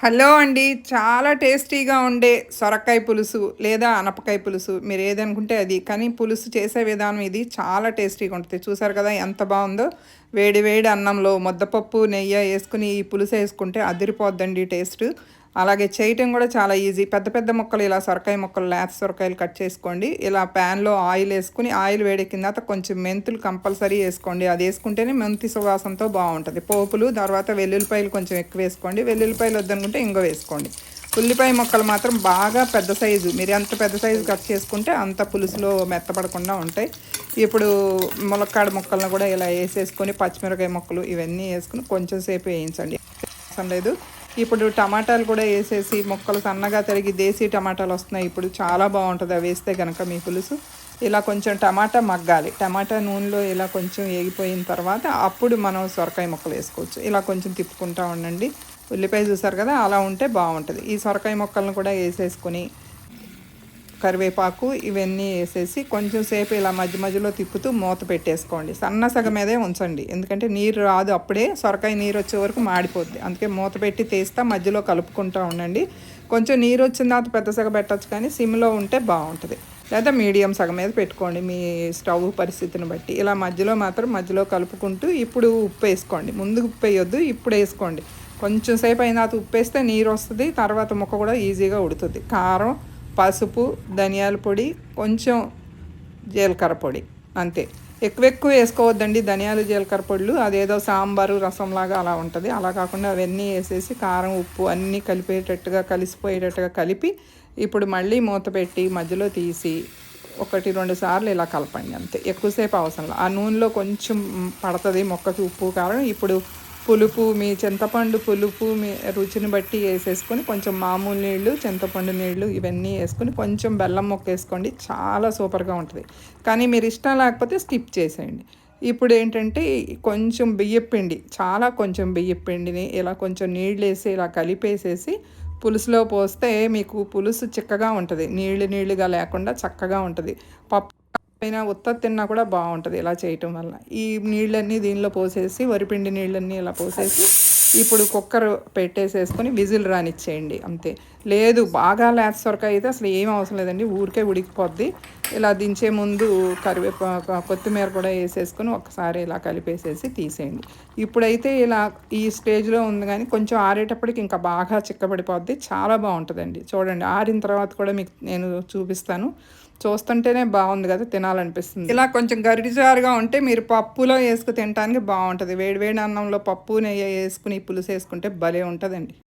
Hello అండి. చాలా టేస్టీగా ఉండే సొరకాయ పులుసు లేదా అనపకాయ పులుసు. మీరు ఏదనుకుంటే అది. కానీ పులుసు చేసే విధానం ఇది చాలా టేస్టీగా ఉంటుంది. చూసారు కదా ఎంత బాగుందో. వేడి వేడి అన్నంలో ముద్దపప్పు నెయ్యి వేసుకుని ఈ పులుసు వేసుకుంటే అదిరిపోద్దండి టేస్ట్. అలాగే చేయటం కూడా చాలా ఈజీ. పెద్ద పెద్ద ముక్కలు ఇలా సొరకాయ ముక్కలు లేత సొరకాయలు కట్ చేసుకోండి. ఇలా ప్యాన్లో ఆయిల్ వేసుకుని ఆయిల్ వేడెక్కిన తర్వాత కొంచెం మెంతులు కంపల్సరీ వేసుకోండి. అది వేసుకుంటేనే మెంతి సువాసనతో బాగుంటుంది. పోపులు తర్వాత వెల్లుల్లిపాయలు కొంచెం ఎక్కువ వేసుకోండి. వెల్లుల్లిపాయలు వద్దనుకుంటే ఇంగో వేసుకోండి. ఉల్లిపాయ ముక్కలు మాత్రం బాగా పెద్ద సైజు. మీరు ఎంత పెద్ద సైజు కట్ చేసుకుంటే అంత పులుసులో మెత్తపడకుండా ఉంటాయి. ఇప్పుడు ములక్కాడ ముక్కలను కూడా ఇలా వేసేసుకొని పచ్చిమిరకాయ ముక్కలు ఇవన్నీ వేసుకుని కొంచెం సేపు వేయించండి. అవసరం లేదు. ఇప్పుడు టమాటాలు కూడా వేసేసి మొక్కలు సన్నగా తరిగి దేశీ టమాటాలు వస్తున్నాయి. ఇప్పుడు చాలా బాగుంటుంది. అవి వేస్తే కనుక మీ పులుసు. ఇలా కొంచెం టమాటా మగ్గాలి. టమాటా నూనెలో ఇలా కొంచెం వేగిపోయిన తర్వాత అప్పుడు మనం సొరకాయ ముక్కలు వేసుకోవచ్చు. ఇలా కొంచెం తిప్పుకుంటా ఉండండి. ఉల్లిపాయ చూసారు కదా? అలా ఉంటే బాగుంటుంది. ఈ సొరకాయ ముక్కలను కూడా వేసేసుకొని కరివేపాకు ఇవన్నీ వేసేసి కొంచెం సేపు ఇలా మధ్య మధ్యలో తిప్పుతూ మూత పెట్టేసుకోండి. సన్న సగ మీదే ఉంచండి. ఎందుకంటే నీరు రాదు అప్పుడే సొరకాయ నీరు వచ్చే వరకు మాడిపోద్ది. అందుకే మూత పెట్టి తీస్తా మధ్యలో కలుపుకుంటూ ఉండండి. కొంచెం నీరు వచ్చిన తర్వాత పెద్ద సగ పెట్టచ్చు కానీ సిమ్లో ఉంటే బాగుంటుంది. లేదా మీడియం సగం మీద పెట్టుకోండి మీ స్టవ్ పరిస్థితిని బట్టి. ఇలా మధ్యలో మాత్రం మధ్యలో కలుపుకుంటూ ఇప్పుడు ఉప్పు వేసుకోండి. ముందు ఉప్పు వేయొద్దు ఇప్పుడు వేసుకోండి. కొంచెం సేపు అయిన తర్వాత ఉప్పు వేస్తే నీరు వస్తుంది తర్వాత ముక్క కూడా ఈజీగా ఉడుతుంది. కారం పసుపు ధనియాల పొడి కొంచెం జీలకర్ర పొడి అంతే. ఎక్కువ ఎక్కువ వేసుకోవద్దండి ధనియాలు జీలకర్ర పొడులు. అదేదో సాంబారు రసంలాగా అలా ఉంటుంది. అలా కాకుండా అవన్నీ వేసేసి కారం ఉప్పు అన్నీ కలిపేటట్టుగా కలిసిపోయేటట్టుగా కలిపి ఇప్పుడు మళ్ళీ మూత పెట్టి మధ్యలో తీసి ఒకటి రెండు సార్లు ఇలా కలపండి అంతే. ఎక్కువసేపు అవసరం ఆ నూనెలో కొంచెం పడుతుంది మొక్కకి ఉప్పు కారం. ఇప్పుడు పులుపు మీ చింతపండు పులుపు మీ రుచిని బట్టి వేసేసుకొని కొంచెం మామూలు నీళ్ళు చింతపండు నీళ్ళు ఇవన్నీ వేసుకొని కొంచెం బెల్లం మొక్క వేసుకోండి. చాలా సూపర్గా ఉంటుంది. కానీ మీరు ఇష్టం లేకపోతే స్కిప్ చేసేయండి. ఇప్పుడు ఏంటంటే కొంచెం బియ్యపిండి చాలా కొంచెం బియ్యపిండిని ఇలా కొంచెం నీళ్ళు వేసి ఇలా కలిపేసేసి పులుసులో పోస్తే మీకు పులుసు చిక్కగా ఉంటుంది. నీళ్ళు నీళ్ళుగా లేకుండా చక్కగా ఉంటుంది. పప్పు పైన ఉత్త తిన్నా కూడా బాగుంటుంది ఇలా చేయటం వల్ల. ఈ నీళ్ళన్నీ దీనిలో పోసేసి వరిపిండి నీళ్ళన్నీ ఇలా పోసేసి ఇప్పుడు కుక్కర్ పెట్టేసేసుకొని విజిల్ రానిచ్చేయండి అంతే. లేదు బాగా లేత సొరకాయ అయితే అసలు ఏం అవసరం లేదండి. ఊరికే ఉడికిపోద్ది. ఇలా దించే ముందు కరివేపా కొత్తిమీర కూడా వేసేసుకొని ఒకసారి ఇలా కలిపేసేసి తీసేయండి. ఇప్పుడైతే ఇలా ఈ స్టేజ్లో ఉంది కానీ కొంచెం ఆరేటప్పటికి ఇంకా బాగా చిక్కబడిపోద్ది. చాలా బాగుంటుందండి. చూడండి ఆరిన తర్వాత కూడా మీకు నేను చూపిస్తాను. చూస్తుంటేనే బాగుంది కదా తినాలనిపిస్తుంది. ఇలా కొంచెం గరిజారుగా ఉంటే మీరు పప్పులో వేసుకు తినడానికి బాగుంటుంది. వేడి వేడి అన్నంలో పప్పు నెయ్యి వేసుకుని పులుసు వేసుకుంటే భలే ఉంటుందండి.